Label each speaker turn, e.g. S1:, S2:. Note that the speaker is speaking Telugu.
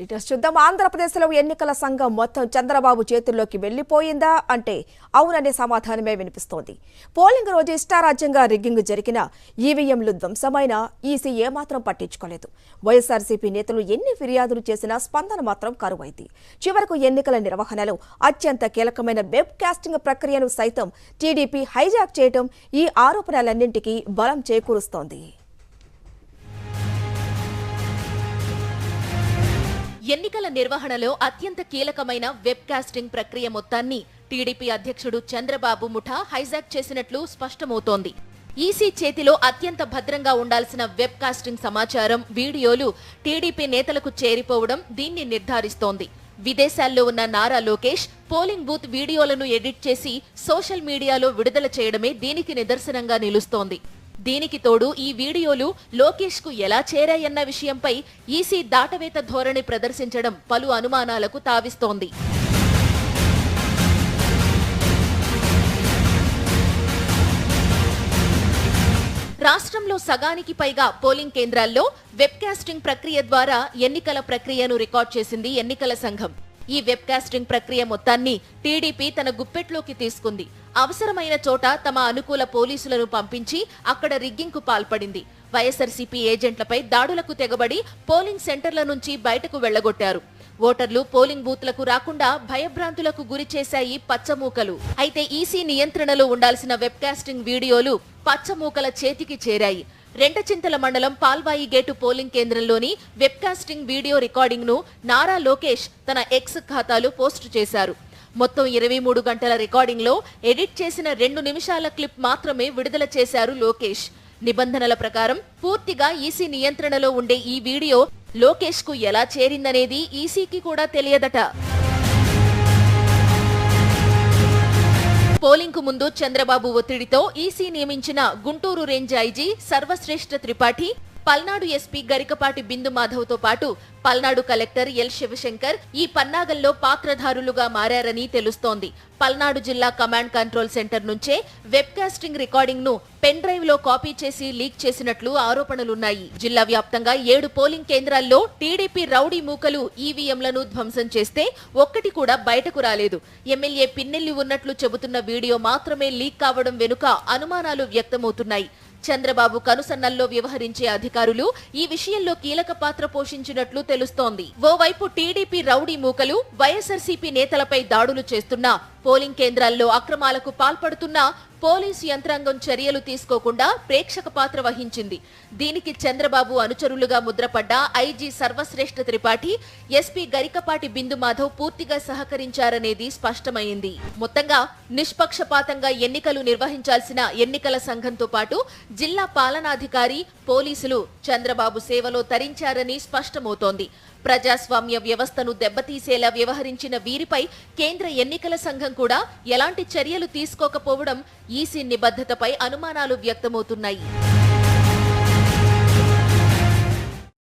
S1: డీటెయిల్స్ చూద్దాం. ఆంధ్రప్రదేశ్లో ఎన్నికల సంఘం మొత్తం చంద్రబాబు చేతుల్లోకి వెళ్ళిపోయిందా అంటే అవుననే సమాధానమే వినిపిస్తోంది. పోలింగ్ రోజు ఇష్టారాజ్యంగా రిగ్గింగ్ జరిగిన ఈవీఎంలు ధ్వంసమైన ఈసీ ఏమాత్రం పట్టించుకోలేదు. వైఎస్ఆర్సీపీ నేతలు ఎన్ని ఫిర్యాదులు చేసినా స్పందన మాత్రం కరువైంది. చివరకు ఎన్నికల నిర్వహణలో అత్యంత కీలకమైన వెబ్ కాస్టింగ్ ప్రక్రియను సైతం టీడీపీ హైజాక్ చేయడం ఈ ఆరోపణలన్నింటికీ బలం చేకూరుస్తోంది.
S2: ఎన్నికల నిర్వహణలో అత్యంత కీలకమైన వెబ్ కాస్టింగ్ ప్రక్రియ మొత్తాన్ని టీడీపీ అధ్యక్షుడు చంద్రబాబు ముఠా హైజాక్ చేసినట్లు స్పష్టమవుతోంది. ఈసీ చేతిలో అత్యంత భద్రంగా ఉండాల్సిన వెబ్ కాస్టింగ్ సమాచారం వీడియోలు టీడీపీ నేతలకు చేరిపోవడం దీన్ని నిర్ధారిస్తోంది. విదేశాల్లో ఉన్న నారా లోకేష్ పోలింగ్ బూత్ వీడియోలను ఎడిట్ చేసి సోషల్ మీడియాలో విడుదల చేయడమే దీనికి నిదర్శనంగా నిలుస్తోంది. దీనికి తోడు ఈ వీడియోలు లోకేష్కు ఎలా చేరాయన్న విషయంపై ఈసీ దాటవేత ధోరణి ప్రదర్శించడం పలు అనుమానాలకు తావిస్తోంది. రాష్ట్రంలో సగానికి పైగా పోలింగ్ కేంద్రాల్లో వెబ్కాస్టింగ్ ప్రక్రియ ద్వారా ఎన్నికల ప్రక్రియను రికార్డ్ చేసింది ఎన్నికల సంఘం. ఈ వెబ్కాస్టింగ్ ప్రక్రియ మొత్తాన్ని టీడీపీ తన గుప్పెట్లోకి తీసుకుంది. అవసరమైన చోట తమ అనుకూల పోలీసులను పంపించి అక్కడ రిగ్గింగ్కు పాల్పడింది. వైఎస్ఆర్సీపీ ఏజెంట్లపై దాడులకు తెగబడి పోలింగ్ సెంటర్ల నుంచి బయటకు వెళ్ళగొట్టారు ఓటర్లు పోలింగ్ బూత్లకు రాకుండా భయభ్రాంతులకు గురి చేశాయి పచ్చమూకలు. అయితే ఈసీ నియంత్రణలో ఉండాల్సిన వెబ్కాస్టింగ్ వీడియోలు పచ్చమూకల చేతికి చేరాయి. రెంటచింతల మండలం పాల్వాయి గేటు పోలింగ్ కేంద్రంలోని వెబ్కాస్టింగ్ వీడియో రికార్డింగ్ను నారా లోకేష్ తన ఎక్స్ ఖాతాలో పోస్టు చేశారు. మొత్తం ఇరవై మూడు గంటల రికార్డింగ్లో ఎడిట్ చేసిన రెండు నిమిషాల క్లిప్ మాత్రమే విడుదల చేశారు లోకేష్. నిబంధనల ప్రకారం పూర్తిగా ఈసీ నియంత్రణలో ఉండే ఈ వీడియో లోకేష్కు ఎలా చేరిందనేది ఈసీకి కూడా తెలియదట. పోలింగ్కు ముందు చంద్రబాబు ఒత్తిడితో ఈసీ నియమించిన Guntur range IG Sarvashreshtha Tripathi Palnadu SP Garikapati Bindu మాధవ్తో పాటు పల్నాడు కలెక్టర్ ఎల్ శివశంకర్ ఈ పన్నాగంలో పాత్రధారులుగా మారారని తెలుస్తోంది. పల్నాడు జిల్లా కమాండ్ కంట్రోల్ సెంటర్ నుంచే వెబ్కాస్టింగ్ రికార్డింగ్ను పెన్ డ్రైవ్లో కాపీ చేసి లీక్ చేసినట్లు ఆరోపణలున్నాయి. జిల్లా వ్యాప్తంగా ఏడు పోలింగ్ కేంద్రాల్లో టీడీపీ రౌడీ మూకలు ఈవీఎంలను ధ్వంసం చేస్తే ఒక్కటి కూడా బయటకు రాలేదు. ఎమ్మెల్యే పిన్నెల్లి ఉన్నట్లు చెబుతున్న వీడియో మాత్రమే లీక్ కావడం వెనుక అనుమానాలు వ్యక్తమవుతున్నాయి. చంద్రబాబు కనుసన్నల్లో వ్యవహరించే అధికారులు ఈ విషయంలో కీలక పాత్ర పోషించినట్లు తెలుస్తోంది. ఓవైపు టీడీపీ రౌడీ మూకలు వైఎస్ఆర్సీపీ నేతలపై దాడులు చేస్తున్నా పోలింగ్ కేంద్రాల్లో అక్రమాలకు పాల్పడుతున్నా పోలీసు యంత్రాంగం చర్యలు తీసుకోకుండా ప్రేక్షక పాత్ర వహించింది. దీనికి చంద్రబాబు అనుచరులుగా ముద్రపడ్డ ఐజీ సర్వశ్రేష్ఠ త్రిపాఠి ఎస్పీ గరికపాటి బిందు మాధవ్ పూర్తిగా సహకరించారనేది స్పష్టమైంది. మొత్తంగా నిష్పక్షపాతంగా ఎన్నికలు నిర్వహించాల్సిన ఎన్నికల సంఘంతో పాటు జిల్లా పాలనాధికారి పోలీసులు చంద్రబాబు సేవలో తరించారని స్పష్టమవుతోంది. ప్రజాస్వామ్య వ్యవస్థను దెబ్బతీసేలా వ్యవహరించిన వీరిపై కేంద్ర ఎన్నికల సంఘం కూడా ఎలాంటి చర్యలు తీసుకోకపోవడం ఈసీ నిబద్ధతపై అనుమానాలు వ్యక్తమవుతున్నాయి.